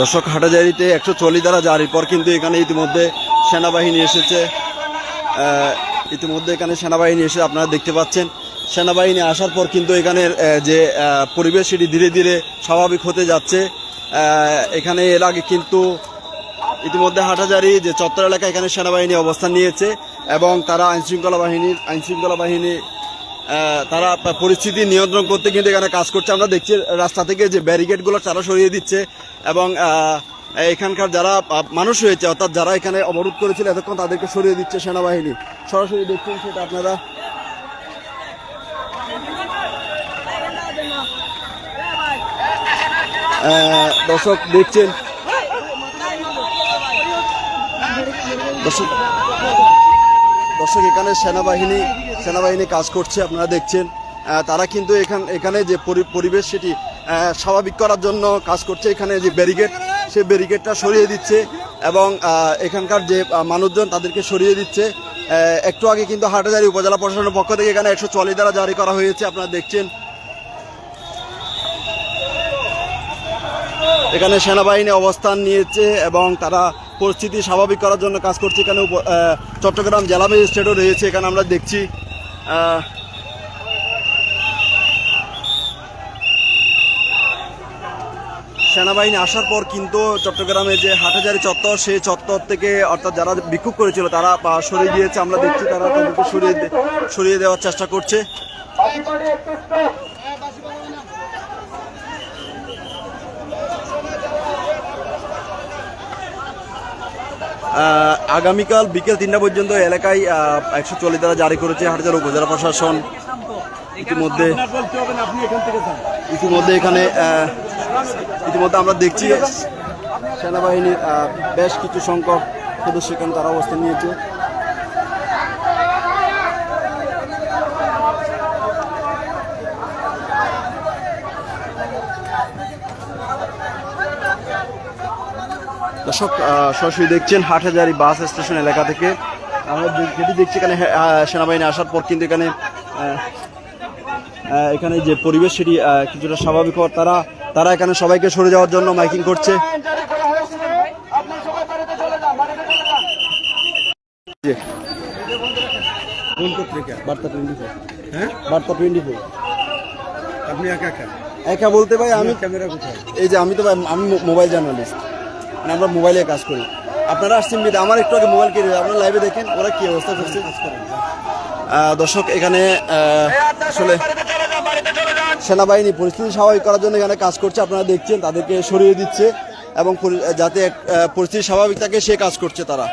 দর্শক হাটাজারিতে একশো চল্লিশ দ্বারা জারির পর কিন্তু এখানে ইতিমধ্যে সেনাবাহিনী এসেছে। ইতিমধ্যে এখানে সেনাবাহিনী এসে আপনারা দেখতে পাচ্ছেন। সেনাবাহিনী আসার পর কিন্তু এখানের যে পরিবেশ সেটি ধীরে ধীরে স্বাভাবিক হতে যাচ্ছে। এখানে এর আগে কিন্তু ইতিমধ্যে হাটাজারি, যে চত্বর এলাকা এখানে সেনাবাহিনী অবস্থান নিয়েছে এবং তারা আইনশৃঙ্খলা বাহিনীর, আইনশৃঙ্খলা বাহিনী তারা পরিস্থিতি নিয়ন্ত্রণ করতে কিন্তু এখানে কাজ করছে। আমরা দেখছি, রাস্তা থেকে যে ব্যারিকেডগুলো তারা সরিয়ে দিচ্ছে এবং এখানকার যারা মানুষ হয়েছে, অর্থাৎ যারা এখানে অবরোধ করেছিল এতক্ষণ তাদেরকে সরিয়ে দিচ্ছে সেনাবাহিনী। সরাসরি দেখছেন সেটা আপনারা। দর্শক দেখছেন। দর্শক দর্শক, এখানে সেনাবাহিনী সেনাবাহিনী কাজ করছে, আপনারা দেখছেন। তারা কিন্তু এখান, এখানে যে পরি- পরিবেশ সেটি স্বাভাবিক করার জন্য কাজ করছে। এখানে যে ব্যারিকেড, সে ব্যারিকেডটা সরিয়ে দিচ্ছে এবং এখানকার যে মানুষজন তাদেরকে সরিয়ে দিচ্ছে। একটু আগে কিন্তু হাটাজারি উপজেলা প্রশাসনের পক্ষ থেকে এখানে একশো চল্লিশ দ্বারা জারি করা হয়েছে, আপনারা দেখছেন। এখানে সেনাবাহিনী অবস্থান নিয়েছে এবং তারা পরিস্থিতি স্বাভাবিক করার জন্য কাজ করছে। এখানে চট্টগ্রাম জেলা ম্যাজিস্ট্রেটও রয়েছে, এখানে আমরা দেখছি। সেনাবাহিনী আসার পর কিন্তু চট্টগ্রামে যে হাটাজারি চত্বর, সেই চত্বর থেকে অর্থাৎ যারা বিক্ষোভ করেছিল, তারা সরিয়ে দিয়েছে। আমরা দেখছি তারা সরিয়ে সরিয়ে দেওয়ার চেষ্টা করছে। আগামীকাল বিকেল তিনটা পর্যন্ত এলাকায় একশো চল্লিশ দ্বারা জারি করেছে হাটজার উপজেলা প্রশাসন। ইতিমধ্যে ইতিমধ্যে এখানে ইতিমধ্যে আমরা দেখছি সেনাবাহিনীর বেশ কিছু সংখ্যক সদস্য এখানে তারা অবস্থান নিয়েছে। দর্শক সরাসরি দেখছেন হাটহাজারি বাস স্টেশন এলাকা থেকে। আমরা যেটি দেখছি এখানে হ্যাঁ, সেনাবাহিনী আসার পর কিন্তু এখানে এখানে যে পরিবেশ সেটি কিছুটা স্বাভাবিক হওয়ার তারা তারা এখানে সবাইকে সরে যাওয়ার জন্য মাইকিং করছে। হ্যাঁ? আপনি একা একা? একা বলতে ভাই আমি ক্যামেরা কোথায়? এই যে আমি তো ভাই আমি মোবাইল জার্নালিস্ট মানে আমরা মোবাইলে কাজ করি। আপনারা আসছেন বিদে আমার একটু আগে মোবাইল কিনে আপনার লাইভে দেখেন ওরা কী অবস্থা করছে। আহ, দর্শক এখানে আসলে সেনাবাহিনী পরিস্থিতি স্বাভাবিক করার জন্য এখানে কাজ করছে। আপনারা দেখছেন তাদেরকে সরিয়ে দিচ্ছে এবং যাতে পরিস্থিতি স্বাভাবিক থাকে সে কাজ করছে তারা।